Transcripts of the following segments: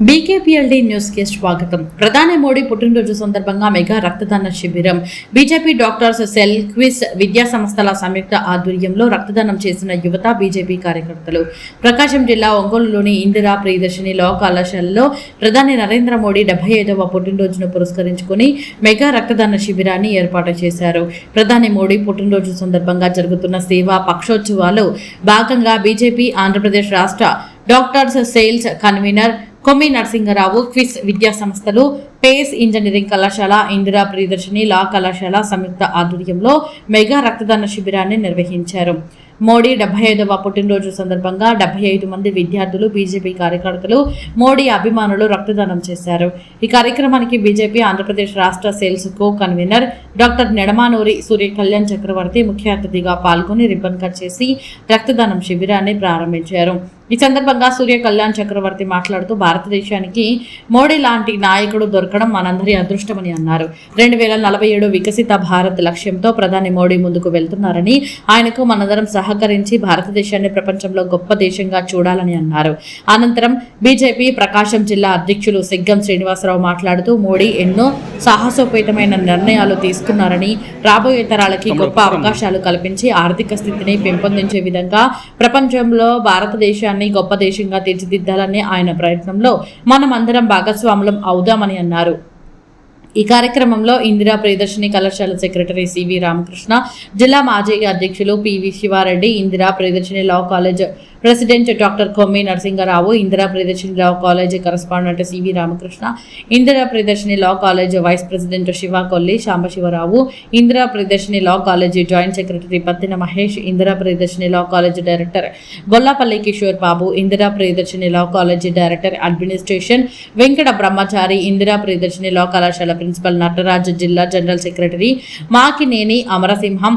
బీకేపీఎల్డీ న్యూస్కి స్వాగతం. ప్రధాని మోడీ పుట్టినరోజు సందర్భంగా మెగా రక్తదాన శిబిరం. బీజేపీ డాక్టర్స్ సెల్ క్విస్ విద్యా సంస్థల సంయుక్త ఆధ్వర్యంలో రక్తదానం చేసిన యువత బీజేపీ కార్యకర్తలు. ప్రకాశం జిల్లా ఒంగోలులోని ఇందిరా ప్రియదర్శిని లా కళాశాలలో ప్రధాని నరేంద్ర మోడీ డెబ్బై ఐదవ పుట్టినరోజును పురస్కరించుకుని మెగా రక్తదాన శిబిరాన్ని ఏర్పాటు చేశారు. ప్రధాని మోడీ పుట్టినరోజు సందర్భంగా జరుగుతున్న సేవా పక్షోత్సవాలు భాగంగా బీజేపీ ఆంధ్రప్రదేశ్ రాష్ట్ర డాక్టర్స్ సేల్స్ కన్వీనర్ కొమ్మి నరసింగరావు క్విస్ విద్యా సంస్థలు పేస్ ఇంజనీరింగ్ కళాశాల ఇందిరా ప్రియదర్శిని లా కళాశాల సంయుక్త ఆధ్వర్యంలో మెగా రక్తదాన శిబిరాన్ని నిర్వహించారు. మోడీ డెబ్బై ఐదవ పుట్టినరోజు సందర్భంగా డెబ్బై ఐదు మంది విద్యార్థులు బీజేపీ కార్యకర్తలు మోడీ అభిమానులు రక్తదానం చేశారు. ఈ కార్యక్రమానికి బీజేపీ ఆంధ్రప్రదేశ్ రాష్ట్ర cells co convener doctor Nedamanuri Surya Kalyan Chakravarthi ముఖ్య అతిథిగా పాల్గొని రిబ్బన్ కట్ చేసి రక్తదానం శిబిరాన్ని ప్రారంభించారు. ఈ సందర్భంగా సూర్య కళ్యాణ్ చక్రవర్తి మాట్లాడుతూ భారతదేశానికి మోడీ లాంటి నాయకుడు దొరకడం మనందరి అదృష్టమని అన్నారు. రెండు వేల నలభై ఏడు వికసిత భారత్ లక్ష్యంతో ప్రధాని మోడీ ముందుకు వెళ్తున్నారని ఆయనకు మనందరం సహకరించి భారతదేశాన్ని ప్రపంచంలో గొప్ప దేశంగా చూడాలని అన్నారు. అనంతరం బీజేపీ ప్రకాశం జిల్లా అధ్యక్షులు సిగ్గం శ్రీనివాసరావు మాట్లాడుతూ మోడీ ఎన్నో సాహసోపేతమైన నిర్ణయాలు తీసుకున్నారని రాబోయే తరాలకి గొప్ప అవకాశాలు కల్పించి ఆర్థిక స్థితిని పెంపొందించే విధంగా ప్రపంచంలో భారతదేశాన్ని గొప్ప దేశంగా తీర్చిదిద్దాలనే ఆయన ప్రయత్నంలో మనం అందరం భాగస్వాములం అవుదామని అన్నారు. ఈ కార్యక్రమంలో ఇందిరా ప్రియదర్శిని కళాశాల సెక్రటరీ సివి రామకృష్ణ జిల్లా మాజీ అధ్యక్షులు PV Sivareddy Indira Priyadarshini law college president doctor Kommi Narasingarao Indira Priyadarshini law college correspondent CV Ramakrishna Indira Priyadarshini law college vice president Shiva Kolli Sambasivarao Indira Priyadarshini law college joint secretary Pattina Mahesh Indira Priyadarshini law college director Gollapalli Kishore Babu Indira Priyadarshini law college director administration Venkata Brahmachari Indira Priyadarshini లా కళాశాల ప్రిన్సిపల్ నటరాజ్ జిల్లా జనరల్ సెక్రటరీ మాకినేని అమరసింహం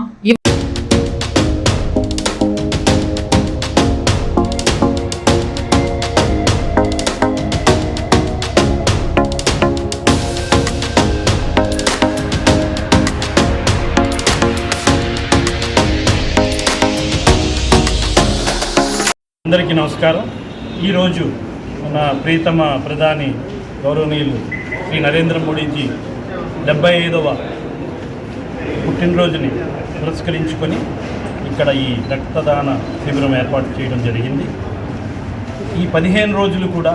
అందరికీ నమస్కారం. ఈరోజు మన ప్రీతమ ప్రధాని గౌరవనీయులు శ్రీ నరేంద్ర మోడీజీ డెబ్బై ఐదవ పుట్టినరోజుని పురస్కరించుకొని ఇక్కడ ఈ రక్తదాన శిబిరం ఏర్పాటు చేయడం జరిగింది. ఈ పదిహేను రోజులు కూడా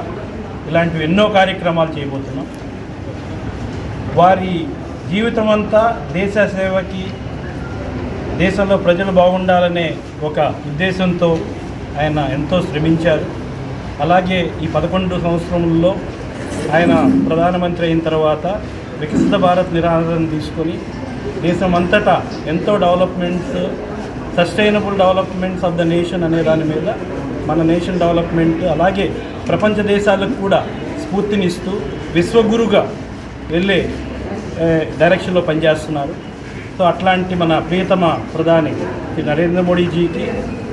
ఇలాంటివి ఎన్నో కార్యక్రమాలు చేయబోతున్నాం. వారి జీవితం అంతా దేశ సేవకి దేశంలో ప్రజలు బాగుండాలనే ఒక ఉద్దేశంతో ఆయన ఎంతో శ్రమించారు. అలాగే ఈ పదకొండు సంవత్సరంలో ఆయన ప్రధానమంత్రి అయిన తర్వాత వికసిత భారత్ నిరాదరణ తీసుకొని దేశం అంతటా ఎంతో developments sustainable developments of the nation అనే దాని మీద మన నేషన్ డెవలప్మెంట్ అలాగే ప్రపంచ దేశాలకు కూడా స్ఫూర్తినిస్తూ విశ్వగురుగా వెళ్ళే డైరెక్షన్లో పనిచేస్తున్నారు. సో అట్లాంటి మన ప్రియతమ ప్రధాని శ్రీ నరేంద్ర మోడీజీకి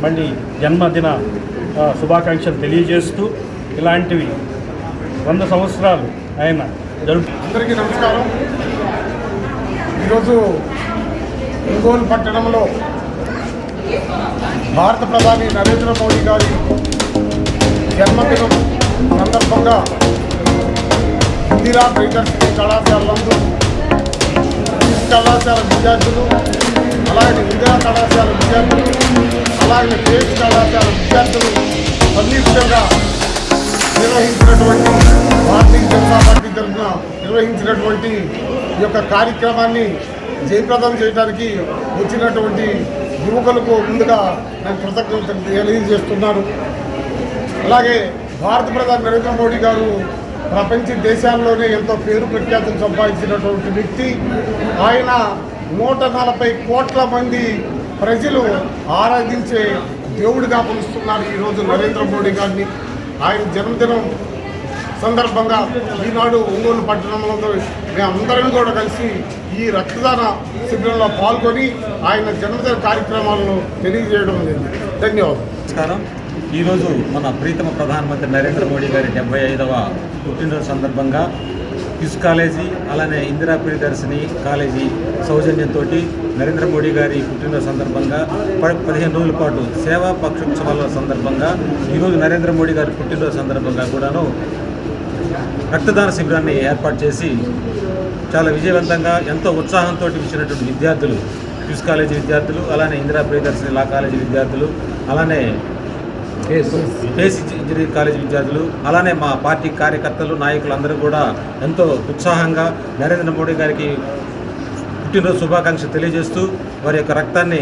మళ్ళీ జన్మదిన శుభాకాంక్షలు తెలియజేస్తూ ఇలాంటివి వంద సంవత్సరాలు ఆయన జరుపు అందరికీ నమస్కారం. ఈరోజు ఒంగోలు పట్టణంలో భారత ప్రధాని నరేంద్ర మోడీ గారి జన్మదినం సందర్భంగా ఇందిరా ప్రియదర్శిని కళాశాల కళాశాల విద్యార్థులు అలాగే విద్యా కళాశాల విద్యార్థులు అలాగే కేసు కళాశాల విద్యార్థులు సంయుక్తంగా నిర్వహించినటువంటి భారతీయ జనతా పార్టీ తరఫున నిర్వహించినటువంటి ఈ యొక్క కార్యక్రమాన్ని జయప్రదం చేయడానికి వచ్చినటువంటి యువకులకు ముందుగా నేను కృతజ్ఞతలు తెలియజేస్తున్నాను. అలాగే భారత ప్రధాని నరేంద్ర మోడీ గారు ప్రపంచ దేశాల్లోనే ఎంతో పేరు ప్రఖ్యాతులు సంపాదించినటువంటి వ్యక్తి. ఆయన నూట నలభై కోట్ల మంది ప్రజలు ఆరాధించే దేవుడిగా పిలుస్తున్నారు ఈరోజు నరేంద్ర మోడీ గారిని. ఆయన జన్మదినం సందర్భంగా ఈనాడు ఒంగోలు పట్టణంలో మేమందరం కూడా కలిసి ఈ రక్తదాన శిబిరంలో పాల్గొని ఆయన జన్మదిన కార్యక్రమాలను తెలియజేయడం జరిగింది. ధన్యవాదాలు. నమస్కారం. ఈరోజు మన ప్రీతమ ప్రధానమంత్రి నరేంద్ర మోడీ గారి డెబ్బై ఐదవ పుట్టినరోజు సందర్భంగా కిస్ కాలేజీ అలానే ఇందిరా ప్రియదర్శిని కాలేజీ సౌజన్యంతో నరేంద్ర మోడీ గారి పుట్టినరోజు సందర్భంగా పదిహేను రోజుల పాటు సేవా పక్షోత్సవాల సందర్భంగా ఈరోజు నరేంద్ర మోడీ గారి పుట్టినరోజు సందర్భంగా కూడాను రక్తదాన శిబిరాన్ని ఏర్పాటు చేసి చాలా విజయవంతంగా ఎంతో ఉత్సాహంతో ఇచ్చినటువంటి విద్యార్థులు క్యూస్ కాలేజీ విద్యార్థులు అలానే ఇందిరా ప్రియదర్శిని లా కాలేజీ విద్యార్థులు అలానే పేస్ ఇంజనీరింగ్ కాలేజ్ విద్యార్థులు అలానే మా పార్టీ కార్యకర్తలు నాయకులు అందరూ కూడా ఎంతో ఉత్సాహంగా నరేంద్ర మోడీ గారికి పుట్టినరోజు శుభాకాంక్షలు తెలియజేస్తూ వారి యొక్క రక్తాన్ని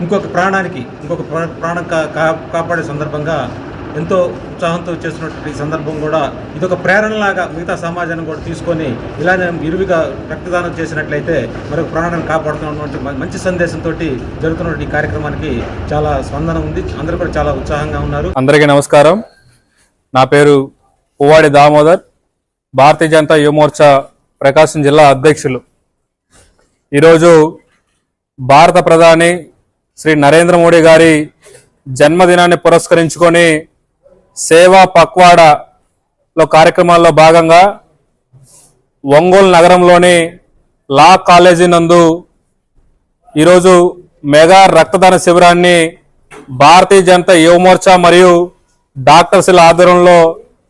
ఇంకొక ప్రాణానికి ఇంకొక ప్రా- ప్రాణం కా కా- కాపాడే సందర్భంగా ఎంతో ఉత్సాహంతో చేస్తున్నటువంటి సందర్భం కూడా ఇదొక ప్రేరణలాగా మిగతా సమాజాన్ని కూడా తీసుకొని ఇలానే ఇరువిగా రక్తదానం చేసినట్లయితే మరొక ప్రాణాన్ని కాపాడుతున్నటువంటి మంచి సందేశంతో జరుగుతున్నటువంటి ఈ కార్యక్రమానికి చాలా స్పందన ఉంది. అందరూ కూడా చాలా ఉత్సాహంగా ఉన్నారు. అందరికీ నమస్కారం. నా పేరు పువ్వాడి దామోదర్. భారతీయ జనతా యువమోర్చా ప్రకాశం జిల్లా అధ్యక్షులు. ఈరోజు భారత ప్రధాని శ్రీ నరేంద్ర మోడీ గారి జన్మదినాన్ని పురస్కరించుకొని సేవా పక్వాడలో కార్యక్రమాల్లో భాగంగా ఒంగోలు నగరంలోని లా కాలేజీ నందు ఈరోజు మెగా రక్తదాన శిబిరాన్ని భారతీయ జనతా యువమోర్చా మరియు డాక్టర్స్ల ఆధ్వర్యంలో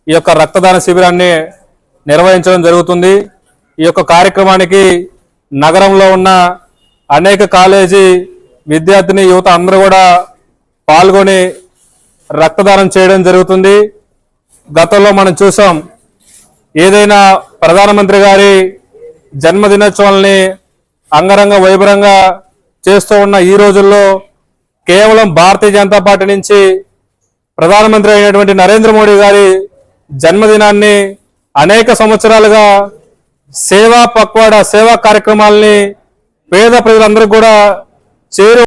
ఈ యొక్క రక్తదాన శిబిరాన్ని నిర్వహించడం జరుగుతుంది. ఈ యొక్క కార్యక్రమానికి నగరంలో ఉన్న అనేక కాలేజీ విద్యార్థిని యువత అందరూ కూడా పాల్గొని రక్తదానం చేయడం జరుగుతుంది. గతంలో మనం చూసాం ఏదైనా ప్రధానమంత్రి గారి జన్మదినోత్సవాల్ని అంగరంగ వైభవంగా చేస్తూ ఉన్న ఈ రోజుల్లో కేవలం భారతీయ జనతా పార్టీ నుంచి ప్రధానమంత్రి అయినటువంటి నరేంద్ర మోడీ గారి జన్మదినాన్ని అనేక సంవత్సరాలుగా సేవా పక్వాడ సేవా కార్యక్రమాల్ని పేద ప్రజలందరూ కూడా చేరు